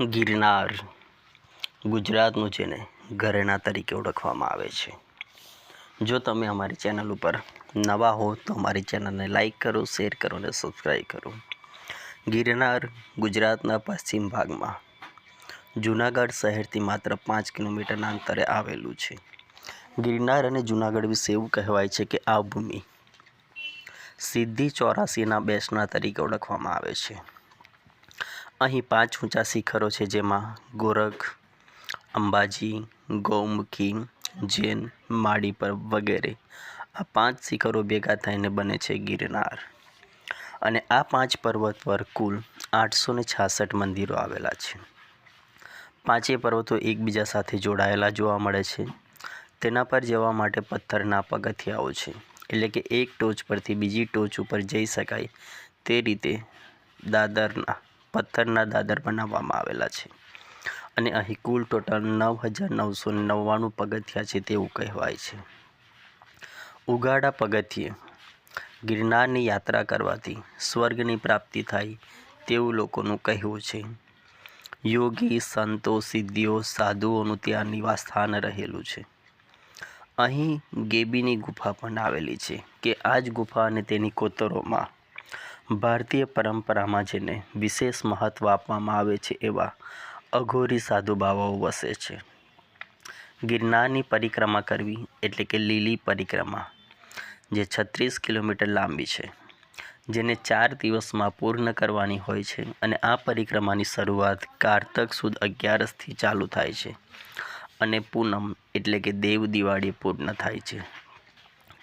ગિરનાર ગુજરાતનું જેને ઘરેણા તરીકે ઓળખવામાં આવે છે. જો તમે અમારી ચેનલ ઉપર નવા હો તો અમારી ચેનલને લાઈક કરો, શેર કરો અને સબસ્ક્રાઈબ કરો. ગિરનાર ગુજરાતના પશ્ચિમ ભાગમાં જૂનાગઢ શહેરથી માત્ર પાંચ કિલોમીટરના અંતરે આવેલું છે. ગિરનાર અને જૂનાગઢ વિશે એવું કહેવાય છે કે આ ભૂમિ સિદ્ધિ ચોરાસીના બેસના તરીકે ઓળખવામાં આવે છે. અહીં પાંચ ઊંચા શિખરો છે જેમાં ગોરખ, અંબાજી, ગૌમુખી, જૈન માડી પર વગેરે. આ પાંચ શિખરો ભેગા થઈને બને છે ગિરનાર. અને આ પાંચ પર્વત પર કુલ આઠસો ને છાસઠ મંદિરો આવેલા છે. પાંચેય પર્વતો એકબીજા સાથે જોડાયેલા જોવા મળે છે. તેના પર જવા માટે પથ્થરના પગથિયાઓ છે. એટલે કે એક ટોચ પરથી બીજી ટોચ ઉપર જઈ શકાય તે રીતે દાદરના પથ્થરના દાદર બનાવવામાં આવેલા છે. અને અહીં કુલ ટોટલ નવ હજાર નવસો નવ્વાણું પગથિયા છે તેવું કહેવાય છે. ઉગાડા પગથિયે ગિરનારની યાત્રા કરવાથી સ્વર્ગની પ્રાપ્તિ થાય તેવું લોકોનું કહેવું છે. યોગી, સંતો, સિદ્ધિઓ, સાધુઓનું ત્યાં નિવાસ સ્થાન રહેલું છે. અહીં ગેબીની ગુફા પણ આવેલી છે કે આ જ ગુફા અને તેની કોતરોમાં ભારતીય પરંપરામાં જેને વિશેષ મહત્ત્વ આપવામાં આવે છે એવા અઘોરી સાધુ બાવાઓ વસે છે. ગિરનારની પરિક્રમા કરવી એટલે કે લીલી પરિક્રમા, જે છત્રીસ કિલોમીટર લાંબી છે, જેને ચાર દિવસમાં પૂર્ણ કરવાની હોય છે અને આ પરિક્રમાની શરૂઆત કારતક સુદ અગિયારસથી ચાલુ થાય છે અને પૂનમ એટલે કે દેવ દિવાળી પૂર્ણ થાય છે.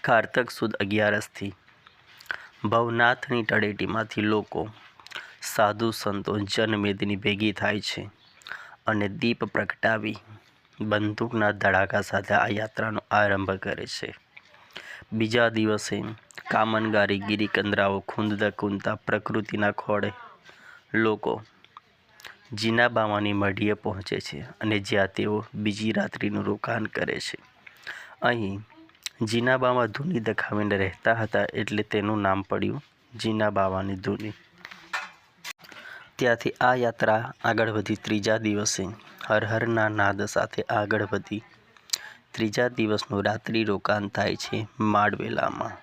કારતક સુદ અગિયારસથી ભવનાથની તળેટીમાંથી લોકો સાધુ સંતો જનમેદની ભેગી થાય છે અને દીપ પ્રગટાવી બંદૂકના ધડાકા સાથે આ યાત્રાનો આરંભ કરે છે. બીજા દિવસે કામનગારી ગિરિકંદરાઓ ખૂંદતા ખૂંદતા પ્રકૃતિના ખોળે લોકો જીનાબાવાની મઢીએ પહોંચે છે અને જ્યાં તેઓ બીજી રાત્રિનું રોકાણ કરે છે. અહીં જીનાબામાં ધૂની દખાવીને રહેતા હતા એટલે તેનું નામ પડ્યું જીનાબાવાની ધૂની. ત્યાંથી આ યાત્રા આગળ વધી ત્રીજા દિવસે હરહરના નાદ સાથે આગળ વધી. ત્રીજા દિવસનું રાત્રિ રોકાણ થાય છે માળવેલામાં.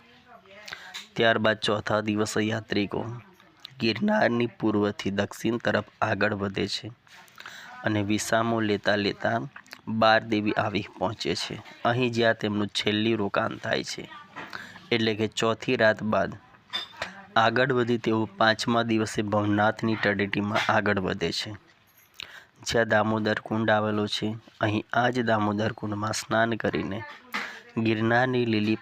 ત્યારબાદ ચોથા દિવસે યાત્રિકો ગિરનારની પૂર્વથી દક્ષિણ તરફ આગળ વધે છે અને વિસામો લેતા લેતા બાર દેવી આવી પહોંચે છે. અહીં જ્યાં તેમનું છેલ્લી રોકાણ થાય છે. એટલે કે ચોથી રાત બાદ. આગળ વધી તેઓ પાંચમા દિવસે ભવનાથની તળેટીમાં આગળ વધે છે. જ્યાં દામોદર કુંડ આવેલો છે, અહીં આ જ દામોદર કુંડમાં સ્નાન કરીને ગિરનારની લીલી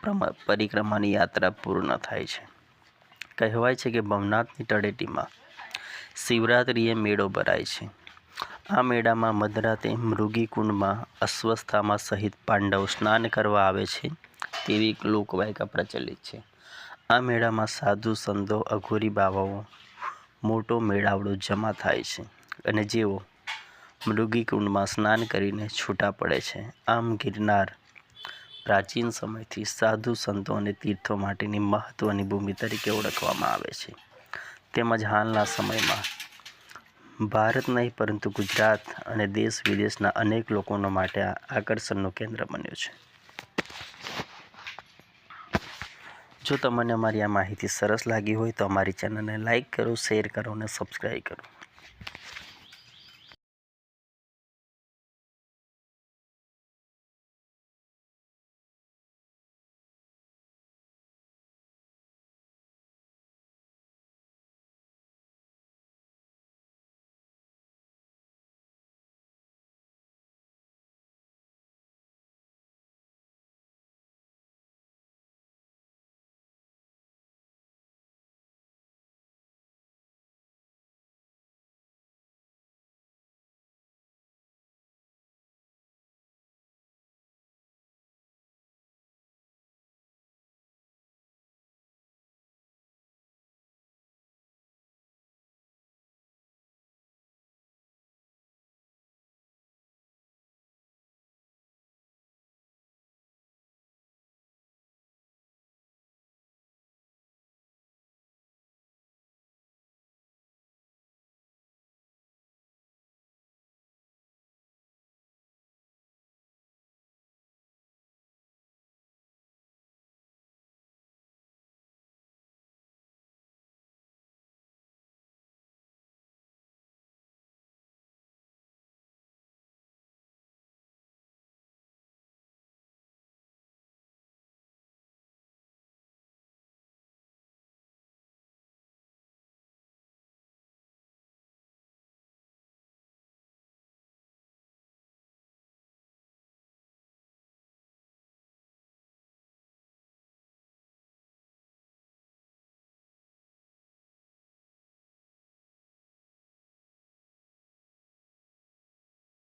પરિક્રમાની યાત્રા પૂર્ણ થાય છે. કહેવાય છે કે ભવનાથની તળેટીમાં શિવરાત્રિએ મેળો ભરાય છે. આ મેળામાં મધરાતે મૃગી કુંડમાં અસ્વસ્થામાં સહિત પાંડવ સ્નાન કરવા આવે છે તેવી લોકવાયકા પ્રચલિત છે. આ મેળામાં સાધુ, સંતો, અઘોરી બાવાઓ, મોટો મેળાવડો જમા થાય છે અને જેઓ મૃગીકુંડમાં સ્નાન કરીને છૂટા પડે છે, આમ ગિરનાર પ્રાચીન સમયથી સાધુ, સંતો અને તીર્થો માટેની મહત્ત્વની ભૂમિ તરીકે ઓળખવામાં આવે છે. તેમજ હાલના સમયમાં ભારત નહીં, પરંતુ ગુજરાત અને દેશ વિદેશના અનેક લોકોનો માટે આ આકર્ષણનું કેન્દ્ર બન્યું છે. જો તમને અમારી આ માહિતી સરસ લાગી હોય તો અમારી ચેનલને લાઇક કરો, શેર કરો અને સબસ્ક્રાઈબ કરો.